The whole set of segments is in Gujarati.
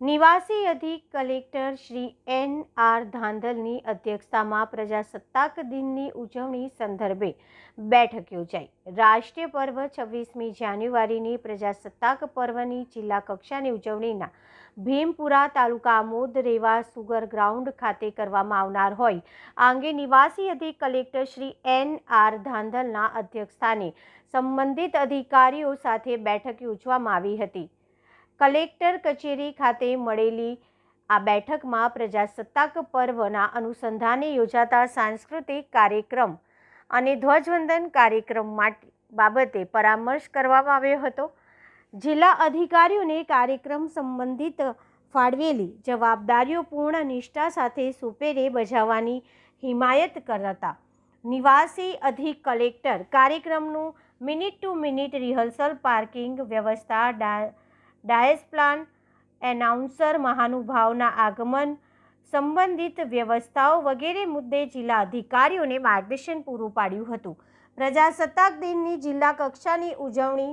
નિવાસી અધિક કલેક્ટર શ્રી એન આર ધાંધલની અધ્યક્ષતામાં પ્રજાસત્તાક દિનની ઉજવણી સંદર્ભે બેઠક યોજાઈ. રાષ્ટ્રીય પર્વ છવ્વીસમી જાન્યુઆરીની પ્રજાસત્તાક પર્વની જિલ્લા કક્ષાની ઉજવણીના ભીમપુરા તાલુકા આમોદ રેવા સુગર ગ્રાઉન્ડ ખાતે કરવામાં આવનાર હોય આ અંગે નિવાસી અધિક કલેક્ટર શ્રી એન આર ધાંધલના અધ્યક્ષસ્થાને સંબંધિત અધિકારીઓ સાથે બેઠક યોજવામાં આવી હતી. કલેક્ટર કચેરી ખાતે મળેલી આ બેઠકમાં પ્રજાસત્તાક પર્વના અનુસંધાને યોજાતા સાંસ્કૃતિક કાર્યક્રમ અને ધ્વજવંદન કાર્યક્રમ માટે, બાબતે પરામર્શ કરવામાં આવ્યો હતો. જિલ્લા અધિકારીઓને કાર્યક્રમ સંબંધિત ફાળવેલી જવાબદારીઓ પૂર્ણ નિષ્ઠા સાથે સુપેરે બજાવવાની હિમાયત કરતા નિવાસી અધિક કલેક્ટર કાર્યક્રમનું minute to minute rehearsal parking વ્યવસ્થા ડા ડાયસ પ્લાન, એનાઉન્સર મહાનુભાવના આગમન સંબંધિત વ્યવસ્થાઓ વગેરે મુદ્દે જિલ્લા અધિકારીઓને માર્ગદર્શન પૂરું પાડ્યું હતું. પ્રજાસત્તાક દિનની જિલ્લા કક્ષાની ઉજવણી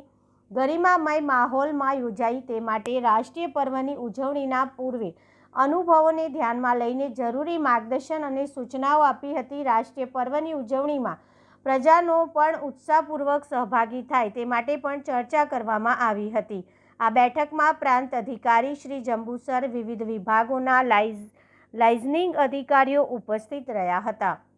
ગરિમામય માહોલમાં યોજાઈ તે માટે રાષ્ટ્રીય પર્વની ઉજવણીના પૂર્વે અનુભવોને ધ્યાનમાં લઈને જરૂરી માર્ગદર્શન અને સૂચનાઓ આપી હતી રાષ્ટ્રીય પર્વની ઉજવણીમાં. પ્રજાનો પણ ઉત્સાહપૂર્વક સહભાગી થાય તે માટે પણ ચર્ચા કરવામાં આવી હતી. આ બેઠકમાં પ્રાંત અધિકારી શ્રી જંબુસર વિવિધ વિભાગોના લાઇઝ લાઇઝનિંગ અધિકારીઓ ઉપસ્થિત રહ્યા હતા.